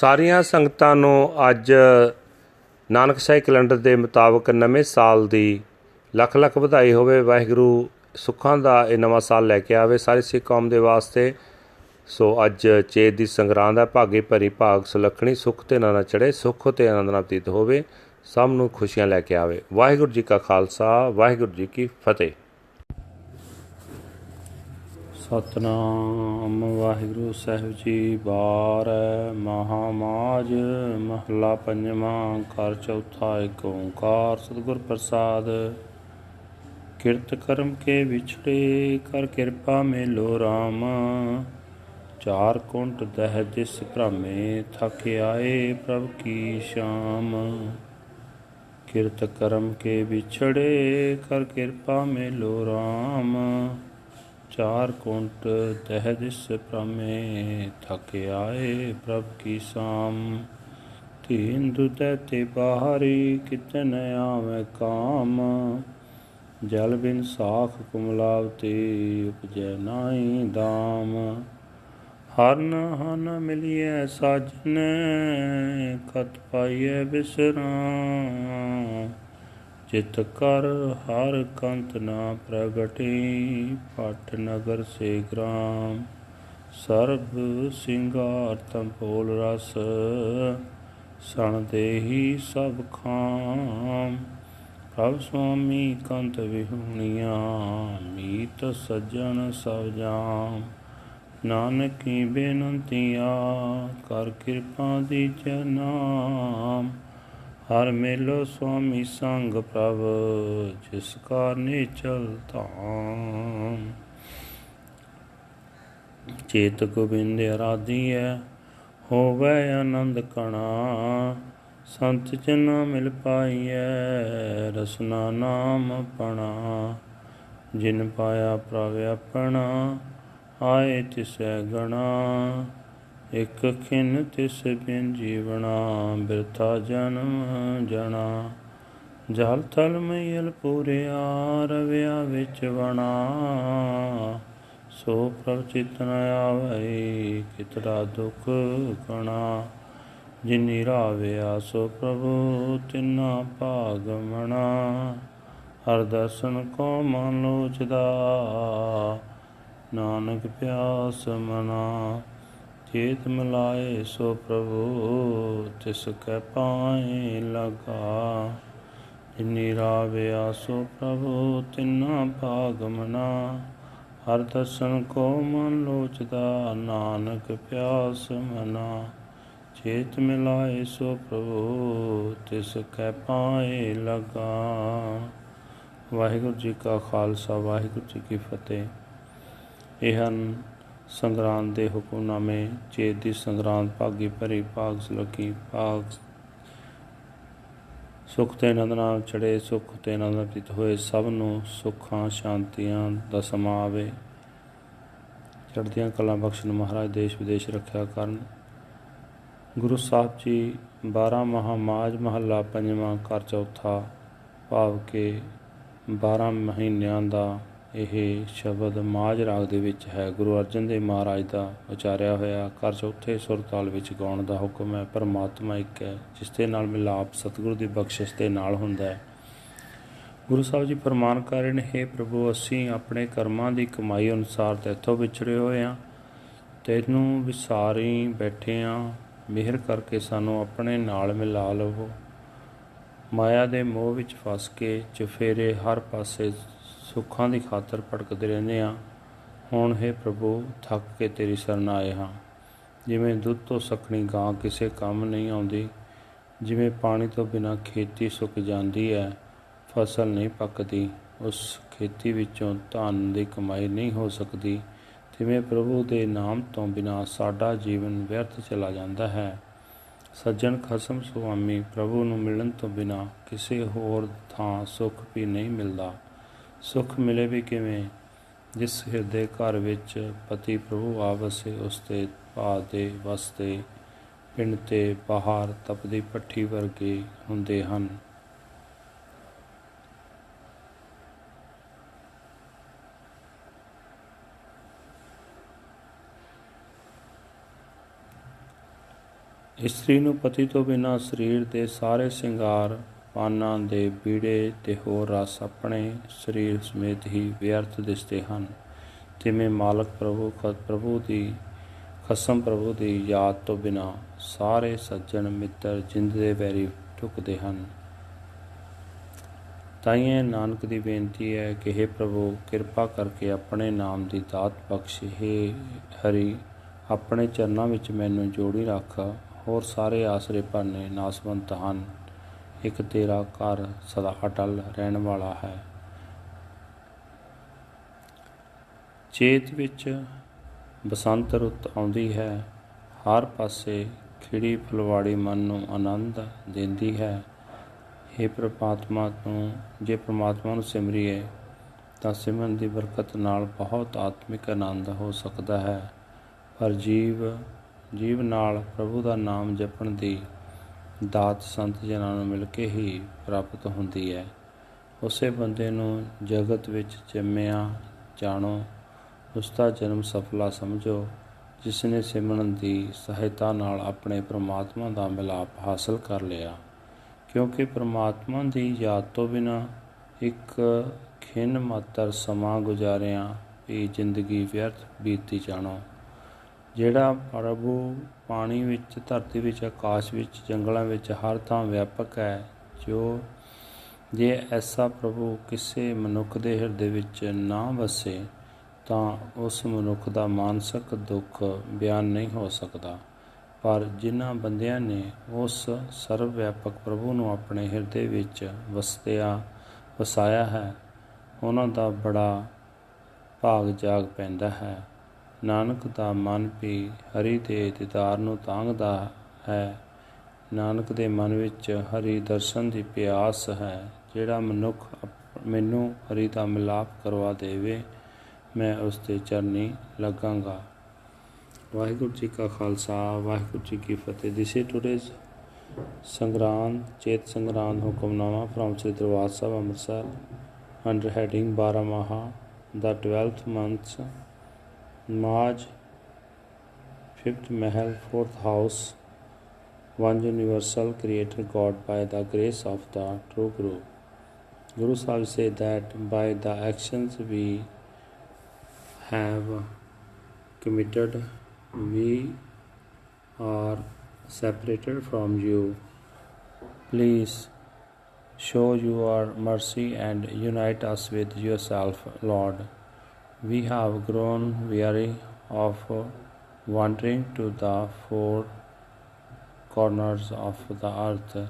ਸਾਰੀਆਂ ਸੰਗਤਾਂ ਨੂੰ ਅੱਜ ਨਾਨਕ ਸਾਹਿਬ ਕੈਲੰਡਰ ਦੇ ਮੁਤਾਬਕ ਨਵੇਂ ਸਾਲ ਦੀ ਲੱਖ ਲੱਖ ਵਧਾਈ ਹੋਵੇ। ਵਾਹਿਗੁਰੂ ਸੁੱਖਾਂ ਦਾ ਇਹ ਨਵਾਂ ਸਾਲ ਲੈ ਕੇ ਆਵੇ ਸਾਰੇ ਸਿੱਖ ਕੌਮ ਦੇ ਵਾਸਤੇ। ਸੋ ਅੱਜ ਚੇਤ ਦੀ ਸੰਗਰਾਂਦ ਹੈ ਭਾਗੇ ਭਰੀ ਭਾਗ ਸੁਲੱਖਣੀ, ਸੁੱਖ ਤੇ ਨਾ ਚੜੇ ਸੁੱਖ ਤੇ ਆਨੰਦ ਨਾਲ ਬਤੀਤ ਹੋਵੇ, ਸਭ ਨੂੰ ਖੁਸ਼ੀਆਂ ਲੈ ਕੇ ਆਵੇ। ਵਾਹਿਗੁਰੂ ਜੀ ਕਾ ਖਾਲਸਾ, ਵਾਹਿਗੁਰੂ ਜੀ ਕੀ ਫਤਿਹ। ਸਤਨਾਮ, ਵਾਹਿਗੁਰੂ ਸਾਹਿਬ ਜੀ ਬਾਰ ਮਹਾਮਾਜ, ਮਹਲਾ ਪੰਜਵਾਂ, ਘਰ ਚੌਥਾ ਏਕ ਓੰਕਾਰ, ਸਤਿਗੁਰ ਪ੍ਰਸਾਦ। ਕਿਰਤ ਕਰਮ ਕੇ ਵਿਛੜੇ, ਕਰ ਕਿਰਪਾ ਮੇ ਲੋ ਰਾਮ। ਚਾਰ ਕੁੰਟ ਦਹਿ ਦਿਸ ਭ੍ਰਮੇ, ਥਕ ਆਏ ਪ੍ਰਭ ਕੀ ਸ਼ਾਮ। ਕਿਰਤ ਕਰਮ ਕੇ ਵਿਛੜੇ, ਕਰ ਕਿਰਪਾ ਮੇ ਲੋ ਰਾਮ। ਚਾਰ ਕੁੰਟ ਦਹਿ ਜਿਸ ਭ੍ਰਮੇ, ਥਕ ਆਏ ਪ੍ਰਭ ਕੀ ਸ਼ਾਮ। ਤੀਨ ਦੁਤੈ ਤੇ ਬਾਹਰੀ ਕਿਤਨ ਆਵੇ ਕਾਮ। ਜਲ ਬਿਨ ਸਾਖ ਕੁਮਲਾਵਤੀ ਉਪਜੈ ਨਾਹੀ ਦਾਮ। ਹਰਨ ਹਨ ਮਿਲਿਐ ਸਾਜਨ, ਖਤ ਪਾਈਐ ਬਿਸਰਾਂ ਚਿਤ ਕਰ ਹਰ ਕੰਤ ਨਾ ਪ੍ਰਗਟੇ, ਪਟ ਨਗਰ ਸੇ ਗ੍ਰਾਮ। ਸਰਬ ਸਿੰਗਾਰ ਤੰਪੋਲ ਰਸ, ਸਣ ਦੇਹੀ ਸਭ ਖਾਮ। ਪ੍ਰਭ ਸੁਆਮੀ ਕੰਤ ਵਿਹੁਣੀਆਂ, ਮੀਤ ਸੱਜਣ ਸਭ ਜਾਮ। ਨਾਨਕੀ ਬੇਨੰਤੀਆ, ਕਰ ਕਿਰਪਾ ਦੀ ਜਨਾਮ ਹਰ ਮੇਲੋ ਸੁਆਮੀ ਸੰਗ ਪ੍ਰਭ, ਜਿਸ ਕਾ ਨਿਚਲ ਧਾਮ। ਚੇਤ ਗੋਬਿੰਦ ਅਰਾਧੀਐ, ਹੋਵੇ ਆਨੰਦ ਕਣਾ। ਸੰਤ ਜਨ ਮਿਲ ਪਾਈਐ, ਰਸਨਾ ਨਾਮ ਪਣਾ। ਜਿਨ ਪਾਇਆ ਪ੍ਰਭ ਆਪਣਾ, ਆਏ ਤਿਸੈ ਗਣਾ। ਇਕ ਖਿਨ ਤਿਸ ਬਿਨ ਜੀਵਣਾ, ਬਿਰਥਾ ਜਨਮ ਜਣਾ। ਜਲ ਥਲ ਮਈਲ ਪੂਰਿਆ, ਰਵਿਆ ਵਿੱਚ ਵਣਾ। ਸੋ ਪ੍ਰਭ ਚਿਤਨ ਆਵੈ ਕਿਤੜਾ ਦੁਖ ਕਣਾ। ਜਿਨੀ ਰਾਵਿਆ, ਸੋ ਪ੍ਰਭੂ ਤਿਨਾ ਭਾਗ ਮਣਾ। ਹਰ ਦਰਸ਼ਨ ਕੋ ਮਨ ਲੋਚਦਾ, ਨਾਨਕ ਪਿਆਸ ਮਨਾ। ਚੇਤ ਮਿਲਾਏ ਸੋ ਪ੍ਰਭੂ, ਤਿਸ ਕੈ ਪਾਏ ਲਗਾ। ਜਿਨੀ ਰਾਵਿਆ ਸੋ ਪ੍ਰਭੂ, ਤਿਨਾ ਭਾਗ ਮਨਾ। ਹਰ ਦਰਸ਼ਨ ਕੋ ਮਨ ਲੋਚਦਾ, ਨਾਨਕ ਪਿਆਸ ਮਨਾ। ਚੇਤ ਮਿਲਾਏ ਸੋ ਪ੍ਰਭੂ, ਤਿਸ ਕੈ ਪਾਏ ਲਗਾ। ਵਾਹਿਗੁਰੂ ਜੀ ਕਾ ਖਾਲਸਾ, ਵਾਹਿਗੁਰੂ ਜੀ ਕੀ ਫਤਿਹ। ਇਹ ਹਨ ਸੰਗਰਾਂਦ ਦੇ ਹੁਕਮਨਾਮੇ ਚੇਤ ਦੀ ਸੰਗਰਾਂਦ ਭਾਗੀ ਭਰੀ ਭਾਗ ਸੁਲਕੀ ਭਾਗ ਸੁਖ ਤੇ ਆਨੰਦ ਨਾਲ ਚੜੇ ਸੁਖ ਤੇ ਆਨੰਦ ਨਾਲ ਪ੍ਰੀਤ ਹੋਏ, ਸਭ ਨੂੰ ਸੁੱਖਾਂ, ਸ਼ਾਂਤੀਆਂ ਦਾ ਸਮਾ ਆਵੇ। ਚੜ੍ਹਦੀਆਂ ਕਲਾਂ ਬਖਸ਼ਣ ਮਹਾਰਾਜ ਦੇਸ਼ ਵਿਦੇਸ਼ ਰੱਖਿਆ ਕਰਨ। ਗੁਰੂ ਸਾਹਿਬ ਜੀ 12 ਮਹਾਮਾਜ ਮਹੱਲਾ ਪੰਜਵਾਂ ਘਰ ਚੌਥਾ ਭਾਵ ਕੇ 12 ਮਹੀਨਿਆਂ ਦਾ ਇਹ ਸ਼ਬਦ ਮਾਝ ਰਾਗ ਦੇ ਵਿੱਚ ਹੈ। ਗੁਰੂ ਅਰਜਨ ਦੇਵ ਮਹਾਰਾਜ ਦਾ ਉਚਾਰਿਆ ਹੋਇਆ ਘਰ ਚੌਥੇ ਸੁਰ ਤਾਲ ਵਿੱਚ ਗਾਉਣ ਦਾ ਹੁਕਮ ਹੈ, ਪਰਮਾਤਮਾ ਇੱਕ ਹੈ, ਜਿਸ ਦੇ ਨਾਲ ਮਿਲਾਪ ਸਤਿਗੁਰੂ ਦੀ ਬਖਸ਼ਿਸ਼ ਦੇ ਨਾਲ ਹੁੰਦਾ ਹੈ। ਗੁਰੂ ਸਾਹਿਬ ਜੀ ਫਰਮਾਨ ਕਰ ਰਹੇ ਨੇ हे ਪ੍ਰਭੂ, ਅਸੀਂ ਆਪਣੇ ਕਰਮਾਂ ਦੀ ਕਮਾਈ ਅਨੁਸਾਰ ਤੇਥੋਂ ਵਿਛੜੇ ਹੋਏ ਹਾਂ। ਤੈਨੂੰ ਵਿਸਾਰੀ ਬੈਠੇ ਹਾਂ। ਮਿਹਰ ਕਰਕੇ ਸਾਨੂੰ ਆਪਣੇ ਨਾਲ ਮਿਲਾ ਲਵੋ। ਮਾਇਆ ਦੇ ਮੋਹ ਵਿੱਚ ਫਸ ਕੇ ਚਫੇਰੇ ਹਰ ਪਾਸੇ ਸੁੱਖਾਂ ਦੀ ਖਾਤਰ ਭਟਕਦੇ ਰਹਿੰਦੇ ਹਾਂ। ਹੁਣ ਹੈ ਪ੍ਰਭੂ, ਥੱਕ ਕੇ ਤੇਰੀ ਸ਼ਰਨ ਆਏ ਹਾਂ। ਜਿਵੇਂ ਦੁੱਧ ਤੋਂ ਸਖਣੀ ਗਾਂ ਕਿਸੇ ਕੰਮ ਨਹੀਂ ਆਉਂਦੀ, ਜਿਵੇਂ ਪਾਣੀ ਤੋਂ ਬਿਨਾ ਖੇਤੀ ਸੁੱਕ ਜਾਂਦੀ ਹੈ, ਫਸਲ ਨਹੀਂ ਪੱਕਦੀ, ਉਸ ਖੇਤੀ ਵਿੱਚੋਂ ਧਨ ਦੀ ਕਮਾਈ ਨਹੀਂ ਹੋ ਸਕਦੀ, ਤਿਵੇਂ ਪ੍ਰਭੂ ਦੇ ਨਾਮ ਤੋਂ ਬਿਨਾ ਸਾਡਾ ਜੀਵਨ ਵਿਅਰਥ ਚਲਾ ਜਾਂਦਾ ਹੈ। ਸੱਜਣ ਖਸਮ ਸੁਆਮੀ ਪ੍ਰਭੂ ਨੂੰ ਮਿਲਣ ਤੋਂ ਬਿਨਾ ਕਿਸੇ ਹੋਰ ਥਾਂ ਸੁੱਖ ਵੀ ਨਹੀਂ ਮਿਲਦਾ। ਸੁੱਖ ਮਿਲੇ ਵੀ ਕਿਵੇਂ? ਜਿਸ ਹਿਰਦੇ ਘਰ ਵਿੱਚ ਪਤੀ ਪ੍ਰਭੂ ਆਵਸੇ, ਉਸ ਤੇ ਭਾ ਦੇ ਵਸਤੇ ਪਿੰਡ ਤੇ ਬਾਹਰ ਤਪਦੀ ਪੱਠੀ ਵਰਗੇ ਹੁੰਦੇ ਹਨ। ਇਸਤਰੀ ਨੂੰ ਪਤੀ ਤੋਂ ਬਿਨਾਂ ਸਰੀਰ ਦੇ ਸਾਰੇ ਸ਼ਿੰਗਾਰ ਪਾਨਾਂ ਦੇ ਬੀੜੇ ਤੇ ਹੋਰ ਰਸ ਆਪਣੇ ਸਰੀਰ ਸਮੇਤ ਹੀ ਵਿਅਰਥ ਦਿਸਦੇ ਹਨ। ਜਿਵੇਂ ਮਾਲਕ ਪ੍ਰਭੂ ਖ- ਪ੍ਰਭੂ ਦੀ, ਖਸਮ ਪ੍ਰਭੂ ਦੀ ਯਾਦ ਤੋਂ ਬਿਨਾਂ ਸਾਰੇ ਸੱਜਣ ਮਿੱਤਰ ਜਿੰਦ ਦੇ ਵੈਰੀ ਢੁਕਦੇ ਹਨ। ਤਾਈਏ ਨਾਨਕ ਦੀ ਬੇਨਤੀ ਹੈ ਕਿ हे ਪ੍ਰਭੂ, ਕਿਰਪਾ ਕਰਕੇ ਆਪਣੇ ਨਾਮ ਦੀ ਦਾਤ ਬਖਸ਼। ਹੇ ਹਰੀ, ਆਪਣੇ ਚਰਨਾਂ ਵਿੱਚ ਮੈਨੂੰ ਜੋੜੀ ਰੱਖ। ਹੋਰ ਸਾਰੇ ਆਸਰੇ ਭਰਨੇ ਨਾਸਵੰਤ ਹਨ। ਇੱਕ ਤੇਰਾ ਘਰ ਸਦਾ ਅਟਲ ਰਹਿਣ ਵਾਲਾ ਹੈ। ਚੇਤ ਵਿੱਚ ਬਸੰਤ ਰੁੱਤ ਆਉਂਦੀ ਹੈ। ਹਰ ਪਾਸੇ ਖਿੜੀ ਫਲਵਾੜੀ ਮਨ ਨੂੰ ਆਨੰਦ ਦਿੰਦੀ ਹੈ। हे ਪ੍ਰਮਾਤਮਾ ਨੂੰ ਜੇ ਪ੍ਰਮਾਤਮਾ ਨੂੰ ਸਿਮਰੀਏ, ਤਾਂ ਸਿਮਰਨ ਦੀ ਬਰਕਤ ਨਾਲ ਬਹੁਤ ਆਤਮਿਕ ਆਨੰਦ ਹੋ ਸਕਦਾ ਹੈ। ਪਰ ਜੀਵ ਜੀਵ ਨਾਲ ਪ੍ਰਭੂ ਦਾ ਨਾਮ ਜਪਣ ਦੀ ਦਾਤ ਸੰਤ ਜਨਾਂ ਨੂੰ ਮਿਲ ਕੇ ਹੀ ਪ੍ਰਾਪਤ ਹੁੰਦੀ ਹੈ। ਉਸੇ ਬੰਦੇ ਨੂੰ ਜਗਤ ਵਿੱਚ ਜੰਮਿਆ, ਜਾਣੋ ਉਸ ਦਾ ਜਨਮ ਸਫਲਾ ਸਮਝੋ ਜਿਸ ਨੇ ਸਿਮਰਨ ਦੀ ਸਹਾਇਤਾ ਨਾਲ ਆਪਣੇ ਪ੍ਰਮਾਤਮਾ ਦਾ ਮਿਲਾਪ ਹਾਸਲ ਕਰ ਲਿਆ। ਕਿਉਂਕਿ ਪ੍ਰਮਾਤਮਾ ਦੀ ਯਾਦ ਤੋਂ ਬਿਨਾ ਇੱਕ ਖਿੰਨ ਮਾਤਰ ਸਮਾਂ ਗੁਜ਼ਾਰਿਆਂ, ਵੀ ਜ਼ਿੰਦਗੀ ਵਿਅਰਥ ਬੀਤੀ ਜਾਣੋ। ਜਿਹੜਾ ਪ੍ਰਭੂ ਪਾਣੀ ਵਿੱਚ, ਧਰਤੀ ਵਿੱਚ, ਆਕਾਸ਼ ਵਿੱਚ, ਜੰਗਲਾਂ ਵਿੱਚ ਹਰ ਥਾਂ ਵਿਆਪਕ ਹੈ, ਜੋ ਜੇ ਐਸਾ ਪ੍ਰਭੂ ਕਿਸੇ ਮਨੁੱਖ ਦੇ ਹਿਰਦੇ ਵਿੱਚ ਨਾ ਵਸੇ, ਤਾਂ ਉਸ ਮਨੁੱਖ ਦਾ ਮਾਨਸਿਕ ਦੁੱਖ ਬਿਆਨ ਨਹੀਂ ਹੋ ਸਕਦਾ। ਪਰ ਜਿਨ੍ਹਾਂ ਬੰਦਿਆਂ ਨੇ ਉਸ ਸਰਵ ਵਿਆਪਕ ਪ੍ਰਭੂ ਨੂੰ ਆਪਣੇ ਹਿਰਦੇ ਵਿੱਚ ਵਸਤਿਆ ਵਸਾਇਆ ਹੈ, ਉਹਨਾਂ ਦਾ ਬੜਾ ਭਾਗ ਜਾਗ ਪੈਂਦਾ ਹੈ। ਨਾਨਕ ਦਾ ਮਨ ਵੀ ਹਰੀ ਦੇ ਦੀਦਾਰ ਨੂੰ ਤਾਂਗਦਾ ਹੈ। ਨਾਨਕ ਦੇ ਮਨ ਵਿੱਚ ਹਰੀ ਦਰਸ਼ਨ ਦੀ ਪਿਆਸ ਹੈ, ਜਿਹੜਾ ਮਨੁੱਖ ਮੈਨੂੰ ਹਰੀ ਦਾ ਮਿਲਾਪ ਕਰਵਾ ਦੇਵੇ, ਮੈਂ ਉਸ ਦੇ ਚਰਨੀ ਲੱਗਾਂਗਾ। ਵਾਹਿਗੁਰੂ ਜੀ ਕਾ ਖਾਲਸਾ, ਵਾਹਿਗੁਰੂ ਜੀ ਕੀ ਫਤਿਹ। This is today's Sangrand, Chet Sangrand Hukamnama from Sri Darbar Sahib Amritsar under heading heading Baramaha ਦਾ 12th month March 5th Mahal 4th house one universal creator God by the grace of the true Guru. Guru Sahib said that by the actions we have committed we are separated from you. Please show your mercy and unite us with yourself lord we have grown weary of wandering to the four corners of the earth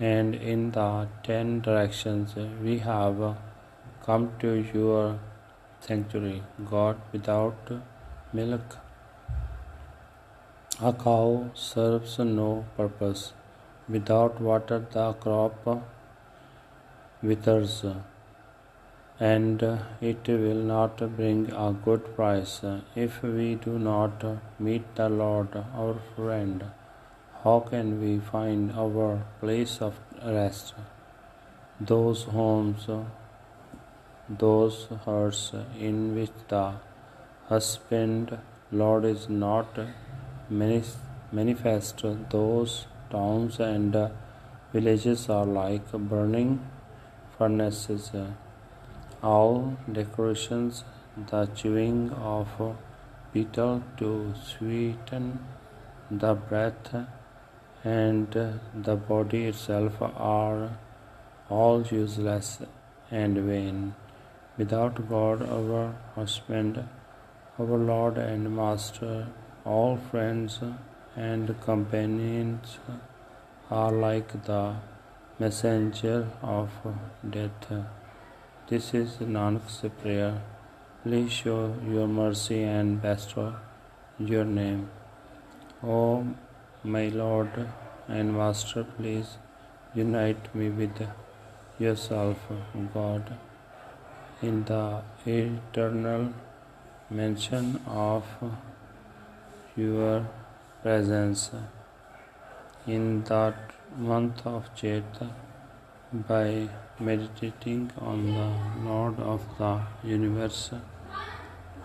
and in the ten directions we have come to your sanctuary. God without milk a cow serves no purpose. Without water the crop withers and uh, it will not bring a good price. If we do not meet the lord our friend how can we find our place of rest? Those homes those hearts in which the husband lord is not manifest those towns and villages are like burning furnaces all decorations the chewing of betel to sweeten the breath and the body itself are all useless and vain. Without god our husband our lord and master all friends and companions are like the messenger of death this is Nanak's prayer. Please show your mercy and bestow your name. O my Lord and Master, please unite me with yourself, God, in the eternal mention of your presence in that month of Chaita by meditating on the Lord of the universe,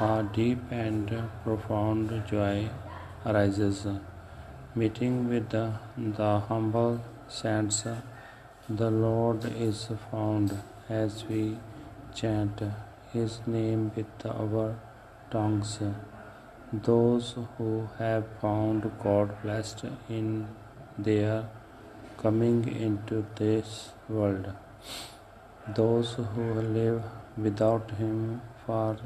a deep and profound joy arises. meeting with the, humble saints, the Lord is found as we chant His name with our tongues. Those who have found God blessed in their coming into this world. Those who live without Him for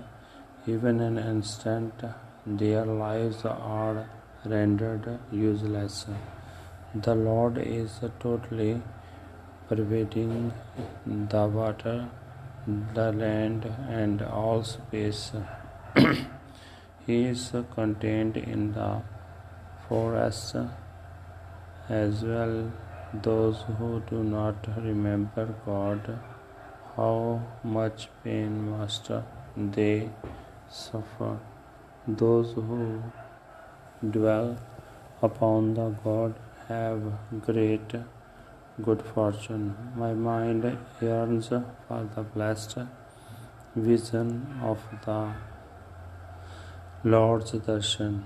even an instant, their lives are rendered useless. The Lord is totally pervading the water, the land, and all space. he is contained in the forests as well. Those who do not remember God, how much pain must they suffer? Those who dwell upon the God have great good fortune. My mind yearns for the blessed vision of the Lord's darshan.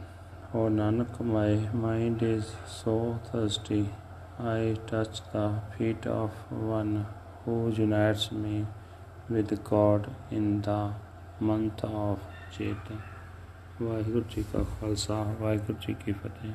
O Nanak, my mind is so thirsty. I touch the feet of one who unites me with God in the month of Chet. Waheguru ji ਕਾ ਖਾਲਸਾ ਵਾਹਿਗੁਰੂ ਜੀ ਕੀ ਫਤਿਹ